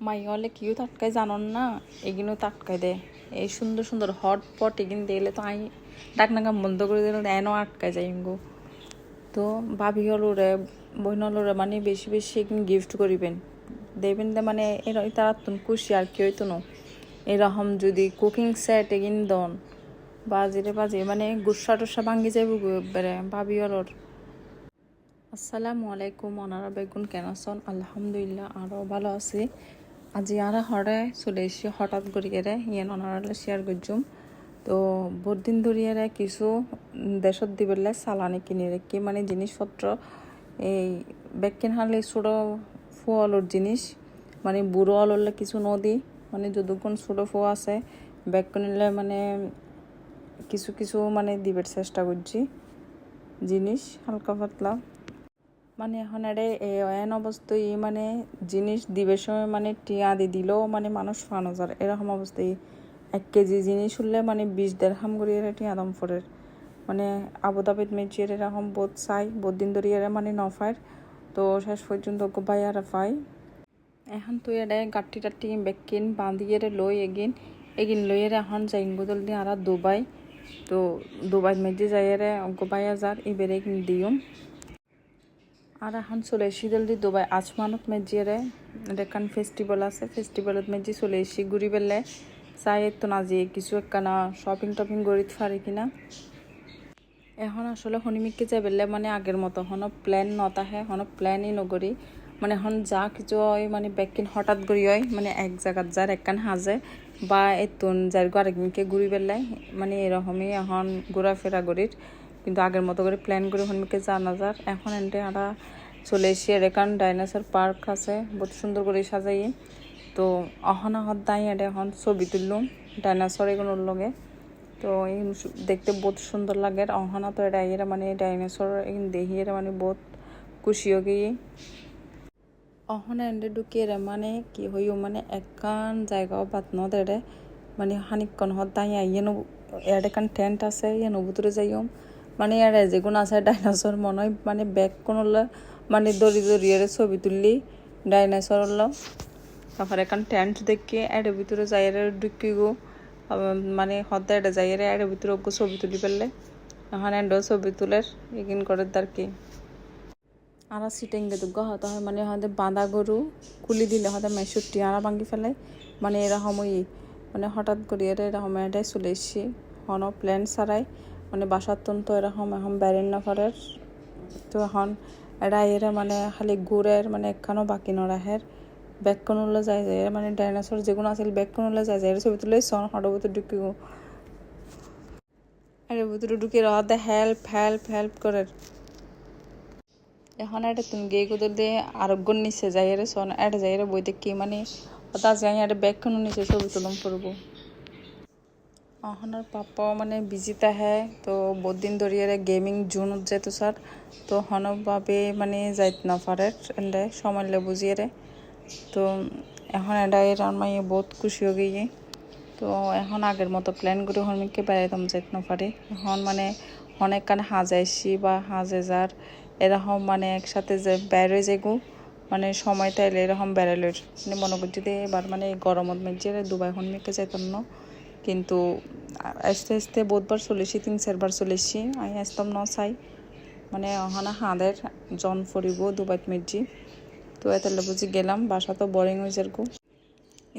মাই হলে কিউ তাটকায় জানন না এগিনও তাটকায় দে। এই সুন্দর সুন্দর হট পট এগিন দিলে তো আই ডাক নাকাম বন্ধ করে দিল এনও আটকায় যাই গো তো ভাবি হলোরে বইন হলোরে মানে বেশি বেশি এগিন গিফট করিবেন। দেবেন দে মানে এরা তারা তুন খুশি আর কি হইতো না এরকম যদি কুকিং সেট এগিন দন বাজিরে বাজি মানে গুসা টুসা ভাঙ্গি যাইব বেড়ে ভাবি হলোর আসসালামু আলাইকুম ওনারা বেগুন কেন আলহামদুলিল্লাহ আরও ভালো আছি। আজি আর হরে চলে এসে হঠাৎ করিয়ে ইয়েন ওনারা শেয়ার করছুম। তো বহুত দিন ধরিয়ে কিছু দেশত দিবেলে চালানি কিনে রেখি মানে জিনিসপত্র, এই বেকিন হালে ছোটো ফুয়ালোর জিনিস মানে বুড়ো আলোলে কিছু নদী মানে যতক্ষণ ছোটো ফুয়া আছে ব্যাগ কিনলে মানে কিছু কিছু মানে দিবের চেষ্টা করছি। জিনিস হালকা পাতলা। মানে এখন আরে এন অবস্থায় মানে জিনিস দিবে সময় মানে টিয়া দি দিলেও মানে মানুষ ফানো যার এরকম অবস্থায় এক কেজি জিনিস উঠলে মানে বিশ দেড় হাম করি এরা টিয়া দাম ফরের মানে আবুদাবিদ মেজিয়ে এরকম বোধ চাই বোধ দিন ধরে এরা মানে নফার তো শেষ পর্যন্ত গোবাই আর পাই এখন তুই এটা গাঠি টাটি বেকিন বাঁধিয়ে লই এগিন। এগিন লই এর এখন যাই বদল দিয়ে আর দুবাই। তো দুবাই মেজি যাই এরে গোবাই যার এবারে দিম আর এখন চলে এসি জলদি দুবাই। আসমানত মেজিয়ে এখান ফেস্টিভ্যাল আছে। ফেস্টিভ্যালত মেজি চলে এসি ঘুরি পেলে চাই তো না যে কিছু একখানা শপিং টপিং করিতে পারি কিনা। এখন আসলে শনিমিককে যাই বেলে মানে আগের মতো। হন প্ল্যান নতাহে হন প্ল্যানই নগরি মানে এখন যা কিছু হয় মানে বেকিন হঠাৎ করি হয় মানে এক জায়গাত যার একখান হাজে বা এতুন যার আরেকদিনকে ঘুরি পেলাই মানে এরকমই এখন ঘোরাফেরা করির। কিন্তু আগের মতো করে প্ল্যান করে হনমিকে যা না যার এখন এনটে আমরা চলে এসে এখান ডাইনোসর পার্ক আছে বহুত সুন্দর করে সাজাই তো অহন আহত দাই এটা এখন ছবি তুললুম ডাইনোসর এগুলোর লগে। তো দেখতে বহুত সুন্দর লাগে। আর অহনা তো এটা এরা মানে ডাইনোসর দেখি এরা মানে বহুত খুশি হয়ে গিয়ে অহনা এন্ডে ঢুকিয়ে মানে কি হইও মানে একান জায়গাও বাদ ন দেড়ে মানে হানিকন হত দাই আইয়েনো এর একান টেন্ট আছে ইয়ে নবুতরে যাইম মানে আর যেগুন আছে ডাইনোসর মনে হয় মানে ব্যাগ কোন মানে দড়ি দড়ি এর ছবি তুললি ডাইনোসর হলো তারপর এখন টেন্ট দেখি এর ভিতরে যাই ঢুকি গো মানে হতে এটা যাই এর ভিতরে ওগো ছবি তুলি পেলে। এখন এন্ড ছবি তুলের এগিন করে তার কি। আর সিটেঙ্গে দুগ্গ হতে হয় মানে হয়তো বাঁধা গরু কুলি দিলে, হয়তো মেসুরটি আরা ভাঙি ফেলে মানে এরকম ওই মানে হঠাৎ করে এর এরকম এটাই চলে এসছি হন প্ল্যান ছাড়াই মানে বাসার তো এরকম, এখন বেরেন নফরের তো এখন এরা এরা মানে খালি গুড়ের মানে একখানো বাকি নরাহের কোনলে যায় যায় মানে ডাইনোসর যেগুলো আছিল কোনলে যায় যায় ছবি তুলে হঠাৎ ভিতরে ঢুকি এর ভিতরে ঢুকি রাতে হেল্প হেল্প হেল্প করে। এখন এটা তুমি গিয়ে কোথাও দিয়ে আরোগ্য নিচে যাই রে সন এটা যাই রে বই দেখি মানে ওটা যাই এটা ব্যাগ নিচে ছবি তুলম করব। অহনার পাপা মানে বিজিত আহে তো বহুত দিন ধরিয়ে গেমিং জুন যেত স্যার। তো হনভাবে মানে যাইত না পারে এন্ডে সময় বুঝিয়ে রে তো এখন এটা এর মাই বহুত খুশি হয়ে গিয়ে তো এখন আগের মতো প্ল্যান করে হনমিকে বেড়াইতাম যাইত না পারে এখন মানে অনেক কানে হাজাইছি বা হাজে যার। এরকম মানে একসাথে যে বেড়ে যেগু মানে সময় তাইলে এরকম বেড়াইলে মানে মনে করছি এবার মানে গরমত মেজে দুবাই হনমিকে যাইতাম না। কিন্তু আস্তে আস্তে বহুতবার চলেছি তিন চারবার চলেছি। আমি আসতাম ন চাই মানে অহনা হাঁদের জন ফরিব, দুবাইত মেজি তো এতালে বুঝি গেলাম, বাসা তো বোরিং হয়েছে গো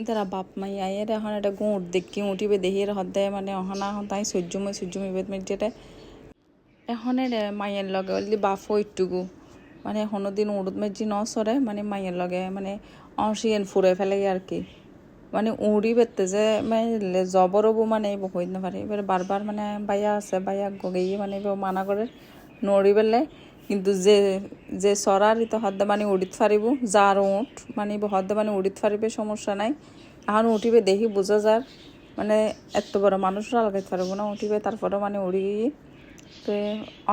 তারা বাপ মাই আইয়ের এখন এটা গুঁট দেখি উঠিবে দেখি হদে মানে অহনা তাই সহ্যময় সহ্যময় বেদ মেজিটা এখন মাইয়ের লগে অলদি বাপ হইটুকু মানে এখনও দিন উড়ুদ মেজি ন সরে মানে মাইয়ের লগে মানে অসিয়েন ফুরে ফেলে আর কি। মানে উড়ি বেতে যে মানে জবরবো মানে বই না পারে এবার বারবার মানে বাইয়া আছে, বাইয়া গগেই মানে মানা করে নড়ি বেলে, কিন্তু যে যে সরার তো হদ্দে মানে উড়িত পারিব যার উঠ মানে হদ্দে মানে উড়িত পারিবে সমস্যা নাই। এখন উঠিবে দেখি বোঝা যার মানে এত বড় মানুষরা আলাগাইতে পারব না, উঠিবে তারপরে মানে উড়ি তো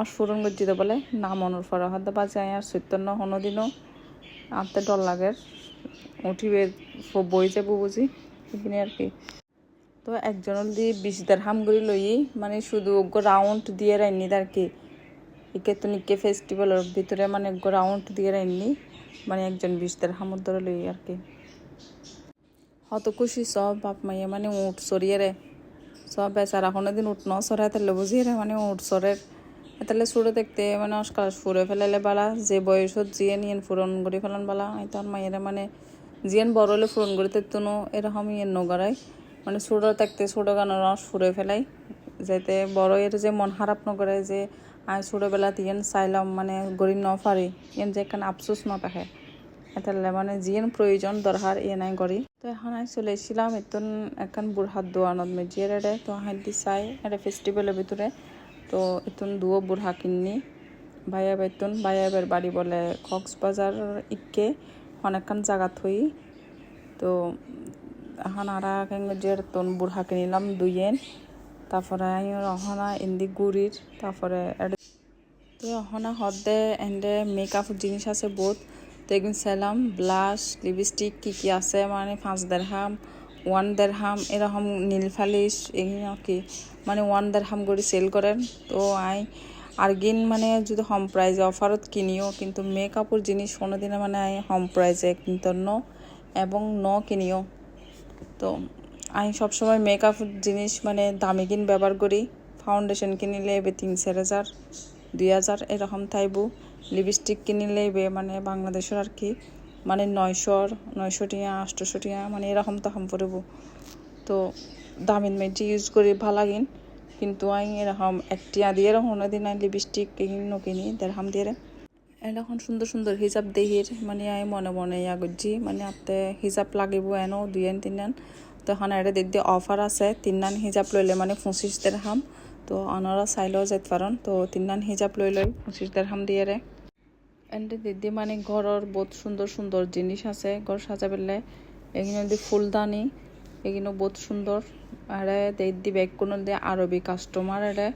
অস্ফুরণ গজ্জিতে বলে। না মনুর ফরা হদ্দে বাজে আর চৈতন্য হনো দিনও আনতে ডর লাগে। উঠিবে বই যাব বুঝি, এখানে আর কি। তো একজন দিয়ে বিশ দেড় হাম করে লই মানে শুধু রাউন্ড দিয়ে রাইনি আর কি। একে তো নিকে ফেস্টিভ্যালের ভিতরে মানে রাউন্ড দিয়ে রাইনি মানে একজন বিশ দেড় হামর ধরে লই আর কি। হত খুশি সব, বাপ মাইয়ে মানে উঠ সরিয়ে রে। সব বেচারা কোনো দিন উঠ ন সরে তাহলে বুঝিয়ে রে মানে উঠ সরের তাহলে সুরে দেখতে মানে অস্কার সুরে ফেলালে বালা, যে বয়সত জিয়ে নিয়ে পূরণ করে ফেলান বালা তোর মাইয়েরা মানে জিয়েন বড় হলে পূরণ করতে তুনো এরকম ইয়ে নগরাই মানে সুরে দেখতে সুরে গানের রস সুরে ফেলাই যাতে বড় এর যে মন খারাপ নকরে যে আই ছোটোবেলা তিয়েন চাইলাম মানে গড়ি ন পারি। ইয়েন যে এখানে আফসোস ন থাকে এতালে মানে জিয়েন প্রয়োজন দরকার ইয়ে নাই করি। তো এখন আমি চলে এসেছিলাম এতন এখন বুড়হাত দোয়ানত মেজিয়ে রে তো দি চাই এটা ফেস্টিভ্যালের ভিতরে। তো এতন দুও বুড়হা কিননি। ভাইয়া বেতন ভাইয়া বাড়ি বলে কক্সবাজার ইকে অনেকখান জায়গা থই। তো এখন আর যে তন বুড়হা কিনিলাম দুইয়েন। তারপরে আমি অহনা এন্দি গুড়ির, তারপরে তো অহনা হদে এন্ডে মেকআপ জিনিস আছে বহুত। তো এগুলো চাইলাম ব্লাশ লিপস্টিক কি কি আছে মানে পাঁচ দেড়হাম ওয়ান দেড়হাম, এরকম নীল ফালিশ এগুলো কি মানে ওয়ান দেড়হাম করে সেল করেন। তো আই আরগিন মানে যদি হোম প্রাইজে অফারত কিনিও, কিন্তু মেকআপের জিনিস কোনোদিনে মানে হোম প্রাইজে কিন্তু ন এবং ন কিনিও। তো আমি সবসময় মেকআপ জিনিস মানে দামি কিন ব্যবহার করি। ফাউন্ডেশন কিনিলে এবে তিন চার হাজার, দুই হাজার এরকম থাইবো। লিপস্টিক কিনিলে এবে মানে বাংলাদেশের আর কি মানে নয়শোর, নয়শো টিয়া, আটশোশো টিয়া মানে এরকম তখন পড়ব তো দামিন মেয়েটি ইউজ করি ভালো লাগিন। কিন্তু আমি এরকম একটিয়া দিয়ে এরকম দিন আই লিপস্টিক কিনি কিনি দেড়হাম দিয়ে এরকম সুন্দর সুন্দর হিসাব দেহির মানে আই মনে মনে ইয়া করছি মানে আপনি হিসাব লাগিব এনো, দুই আন তিন আন তো এখন এটা দিদি অফার আছে তিনান হিজাব লইলে মানে পঁচিশ দেড়হাম তো অনারা চাইলেও যেতে পারেন, তো তিনান হিজাব লৈ লৈ পঁচিশ দেড়হাম দিয়ে রে। এন্ডে দিদি মানে ঘরের বহুত সুন্দর সুন্দর জিনিস আছে, ঘর সাজাবেলে এখানে ফুলদানি এগুলো বহুত সুন্দর। আর দিদি ব্যাগ কোনো দিয়ে আরবি কাস্টমার এড়ে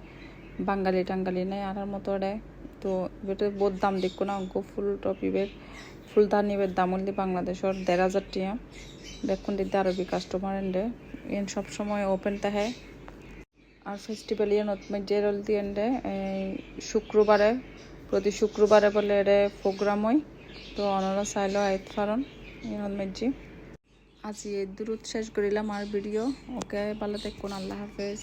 বাঙালি টাঙ্গালি নেই আর মতো এড়ে তো এটা বহুত দাম দেখো না অঙ্ক ফুল টপি ব্যাগ, ফুলদানি বের দাম হলি বাংলাদেশের দেড় হাজার টিয়া বেগুন দিতে আরবি কাস্টমার এন্ডে ইন সব সময় ওপেন থাকে। আর ফেস্টিভ্যাল ইয়ে নতুন দি এন্ডে শুক্রবারে, প্রতি শুক্রবারে বলে এর প্রোগ্রাম হয়। তো অনারা চাইলেও আইতে পারেন ইয়ন মেজি আজ এই দূরত শেষ করিলাম আর ভিডিও। ওকে ভালো থাকুন আল্লাহ হাফেজ।